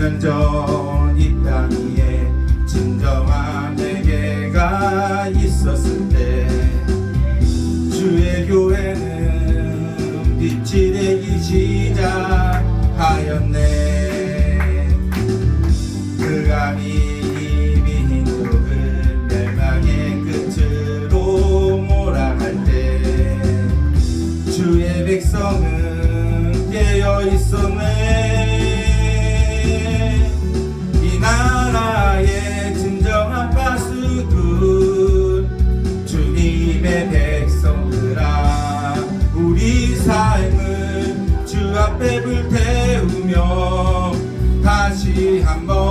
2년 전 이 땅에 진정한 내게가 있었을 때 주의 교회는 빛이 되기 시작하였네. 그가 이미 인도를 망의 끝으로 몰아갈 때 주의 백성은 깨어 있었네 이 나라의 진정한 파수꾼 주님의 백성들아 우리 삶을 주 앞에 불태우며 다시 한번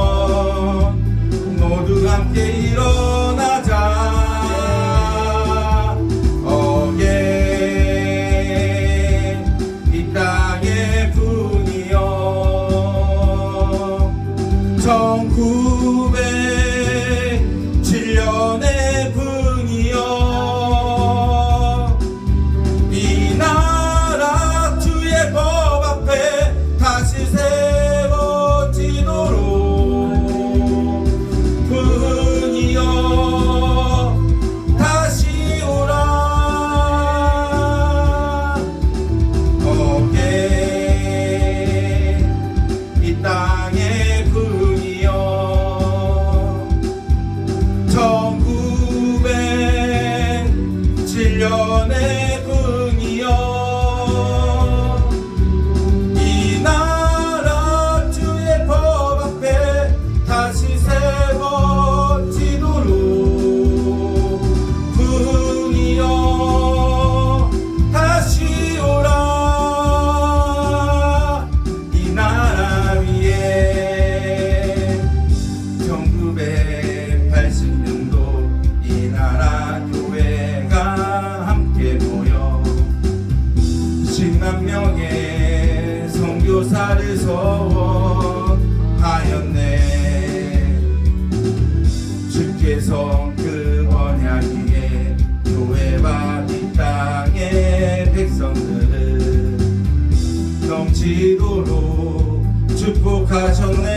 지도로 축복하셨네.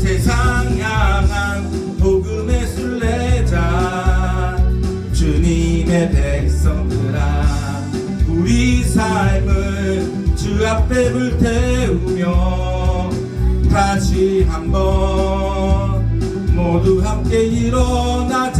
세상 향한 복음의 순례자 주님의 백성들아 우리 삶을 주 앞에 불태우며 다시 한번 모두 함께 일어나